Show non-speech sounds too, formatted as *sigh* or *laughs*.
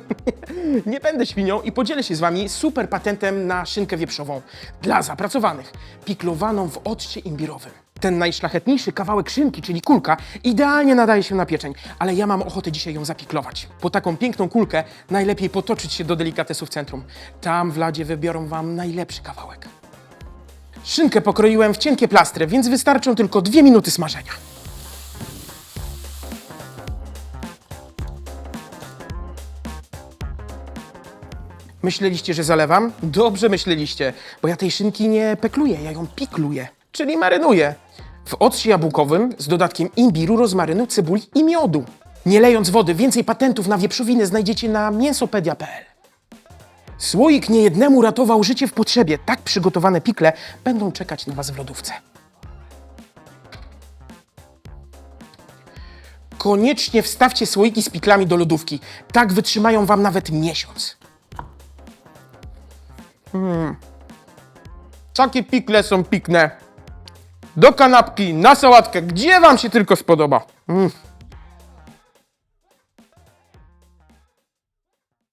*laughs* Nie będę świnią i podzielę się z wami super patentem na szynkę wieprzową dla zapracowanych, piklowaną w occie imbirowym. Ten najszlachetniejszy kawałek szynki, czyli kulka, idealnie nadaje się na pieczeń, ale ja mam ochotę dzisiaj ją zapiklować. Po taką piękną kulkę najlepiej potoczyć się do delikatesów centrum. Tam w ladzie wybiorą wam najlepszy kawałek. Szynkę pokroiłem w cienkie plastry, więc wystarczą tylko dwie minuty smażenia. Myśleliście, że zalewam? Dobrze myśleliście, bo ja tej szynki nie pekluję, ja ją pikluję, czyli marynuję. W occie jabłkowym z dodatkiem imbiru, rozmarynu, cebuli i miodu. Nie lejąc wody, więcej patentów na wieprzowinę znajdziecie na mięsopedia.pl. Słoik niejednemu ratował życie w potrzebie. Tak przygotowane pikle będą czekać na Was w lodówce. Koniecznie wstawcie słoiki z piklami do lodówki. Tak wytrzymają Wam nawet miesiąc. Mm. Takie pikle są pikne. Do kanapki, na sałatkę, gdzie Wam się tylko spodoba. Mm.